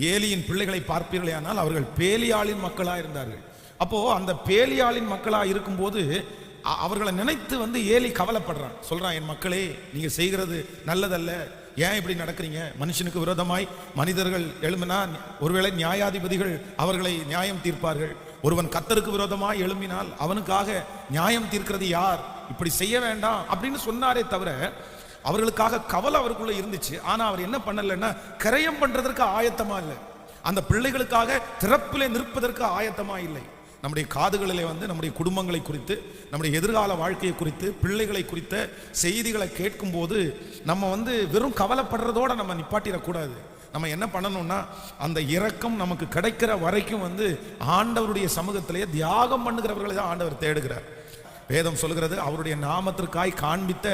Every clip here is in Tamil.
ஏலியின் பிள்ளைகளை பார்ப்பீர்களே ஆனால் அவர்கள் பேலியாளின் மக்களாக இருந்தார்கள். அப்போ அந்த பேலியாளின் மக்களாக இருக்கும்போது அவர்களை நினைத்து வந்து ஏலி கவலைப்படுறான். சொல்றான் என் மக்களே நீங்க செய்கிறது நல்லதல்ல. ஏன் இப்படி நடக்கிறீங்க? மனுஷனுக்கு விரோதமாய் மனிதர்கள் எழும்பினா ஒருவேளை நியாயாதிபதிகள் அவர்களை நியாயம் தீர்ப்பார்கள். ஒருவன் கத்தருக்கு விரோதமாய் எழும்பினால் அவனுக்காக நியாயம் தீர்க்கிறது யார்? இப்படி செய்ய வேண்டாம். அப்படின்னு சொன்னாரே தவிர அவர்களுக்காக கவலை அவருக்குள்ள இருந்துச்சு. ஆனா அவர் என்ன பண்ணலைன்னா கரையம் பண்றதற்கு ஆயத்தமா இல்லை. அந்த பிள்ளைகளுக்காக திறப்பிலே நிற்பதற்கு ஆயத்தமா இல்லை. நம்முடைய காதுகளிலே வந்து நம்முடைய குடும்பங்களை குறித்து நம்முடைய எதிர்கால வாழ்க்கையை குறித்து பிள்ளைகளை குறித்த செய்திகளை கேட்கும்போது நம்ம வந்து வெறும் கவலைப்படுறதோட நம்ம நிப்பாட்டிடக்கூடாது. நம்ம என்ன பண்ணணும்னா அந்த இரக்கம் நமக்கு கிடைக்கிற வரைக்கும் வந்து ஆண்டவருடைய சமூகத்திலேயே தியாகம் பண்ணுகிறவர்களை தான் ஆண்டவர் தேடுகிறார். வேதம் சொல்கிறது அவருடைய நாமத்திற்காய் காண்பித்த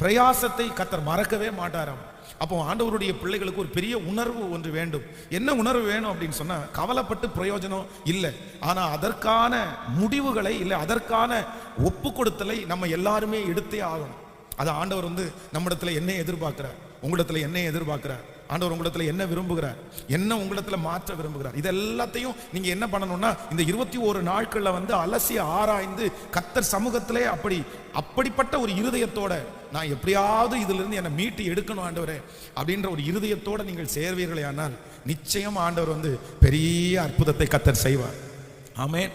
பிரயாசத்தை கத்தர் மறக்கவே மாட்டாராம். அப்போ ஆண்டவருடைய பிள்ளைகளுக்கு ஒரு பெரிய உணர்வு ஒன்று வேண்டும். என்ன உணர்வு வேணும் அப்படின்னு சொன்னால் கவலைப்பட்டு பிரயோஜனம் இல்லை. ஆனால் அதற்கான முடிவுகளை இல்லை அதற்கான ஒப்பு கொடுத்தலை நம்ம எல்லாருமே எடுத்தே ஆகணும். அது ஆண்டவர் வந்து நம்மிடத்தில் என்ன எதிர்பார்க்கிறார். உங்களிடத்தில் என்ன எதிர்பார்க்கிறார். ஆண்டவர் உங்களிடத்துல என்ன விரும்புகிறார்? என்ன உங்களிடத்துல மாற்ற விரும்புகிறார்? இது எல்லாத்தையும் நீங்க என்ன பண்ணணும்னா இந்த இருபத்தி ஒரு நாட்கள்ல வந்து அலசி ஆராய்ந்து கத்தர் சமூகத்திலே அப்படி அப்படிப்பட்ட ஒரு இருதயத்தோட நான் எப்படியாவது இதுல இருந்து என்னை மீட்டு எடுக்கணும் ஆண்டவரே அப்படின்ற ஒரு இருதயத்தோட நீங்கள் சேர்வீர்களே ஆனால் நிச்சயம் ஆண்டவர் வந்து பெரிய அற்புதத்தை கத்தர் செய்வார். ஆமென்.